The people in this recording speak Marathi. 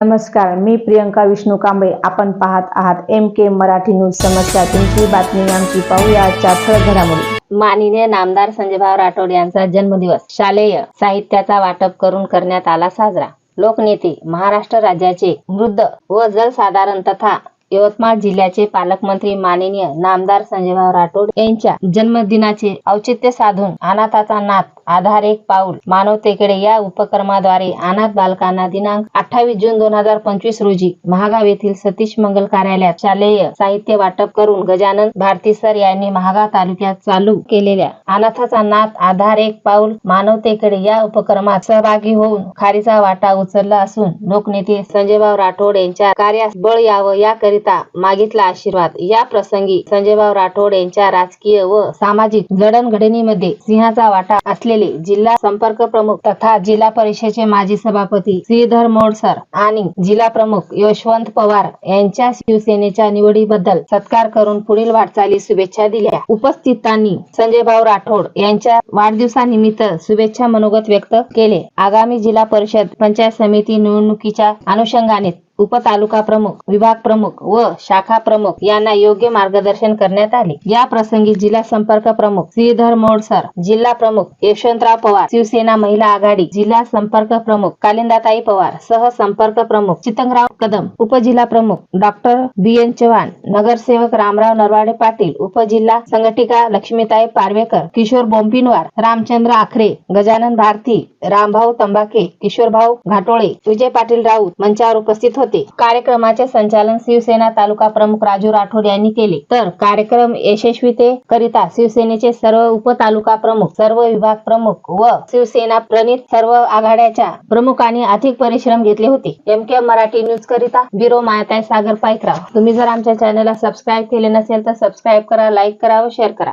नमस्कार मी प्रियंका विष्णू कांबळे. आपण पाहत आहात एम के मराठी न्यूज समस्या. तुमची बातमी आमची पाहूया आजच्या ठळक घडामोडी माननीय नामदार संजयभाऊ राठोड यांचा जन्मदिवस. शालेय साहित्याचा वाटप करून करण्यात आला साजरा. लोकनेते महाराष्ट्र राज्याचे वृद्ध व जलसाधारण तथा यवतमाळ जिल्ह्याचे पालकमंत्री माननीय नामदार संजयभाऊ राठोड यांच्या जन्मदिनाचे औचित्य साधून अनाथाचा नाथ आधार एक पाऊल. मानवतेकडे या उपक्रमाद्वारे अनाथ बालकांना दिनांक अठ्ठावीस जून दोन हजार पंचवीस रोजी महागाव येथील सतीश मंगल कार्यालयात शालेय साहित्य वाटप करून गजानन भारती सर यांनी महागाव तालुक्यात चालू केलेल्या अनाथाचा नाथ आधार एक पाऊल मानवतेकडे या उपक्रमात सहभागी होऊन खारीचा वाटा उचलला असून लोकनेते संजयभाऊ राठोड यांच्या कार्यास बळ यावं याकरिता मागितला आशीर्वाद. या प्रसंगी संजयभाऊ राठोड यांच्या राजकीय व सामाजिक जडणघडणीमध्ये सिंहाचा वाटा असलेले जिल्हा संपर्क प्रमुख तथा जिल्हा परिषदेचे माजी सभापती श्रीधर मोडसर आणि जिल्हा प्रमुख यशवंत पवार यांच्या शिवसेनेच्या निवडीबद्दल सत्कार करून पुढील वाटचाली शुभेच्छा दिल्या. उपस्थितांनी संजयभाऊ राठोड यांच्या वाढदिवसानिमित्त शुभेच्छा मनोगत व्यक्त केले. आगामी जिल्हा परिषद पंचायत समिती निवडणुकीच्या अनुषंगाने उपतालुका प्रमुख विभाग प्रमुख व शाखा प्रमुख यांना योग्य मार्गदर्शन करण्यात आले. या प्रसंगी जिल्हा संपर्क प्रमुख श्रीधर मोडसर जिल्हा प्रमुख यशवंतराव पवार शिवसेना महिला आघाडी जिल्हा संपर्क प्रमुख कालिंदाताई पवार सह संपर्क प्रमुख चितंगराव कदम उपजिल्हा प्रमुख डॉक्टर बी एन चव्हाण नगरसेवक रामराव नरवाडे पाटील उपजिल्हा संघटिका लक्ष्मीताई पारवेकर किशोर बोंपिनवार रामचंद्र आखरे गजानन भारती रामभाऊ तंबाके किशोरभाऊ घाटोळे विजय पाटील राऊत मंचावर उपस्थित होते. कार्यक्रमाचे संचालन शिवसेना तालुका प्रमुख राजू राठोड यांनी केले. तर कार्यक्रम यशस्वीते करिता शिवसेनेचे सर्व उपतालुका प्रमुख सर्व विभाग प्रमुख व शिवसेना प्रणित सर्व आघाड्याच्या प्रमुखांनी अधिक परिश्रम घेतले होते. एम के मराठी न्यूज करिता ब्युरो मायाताई सागर पायकराव. तुम्ही जर आमच्या चॅनलला सबस्क्राईब केले नसेल तर सबस्क्राईब करा लाईक करा व शेअर करा.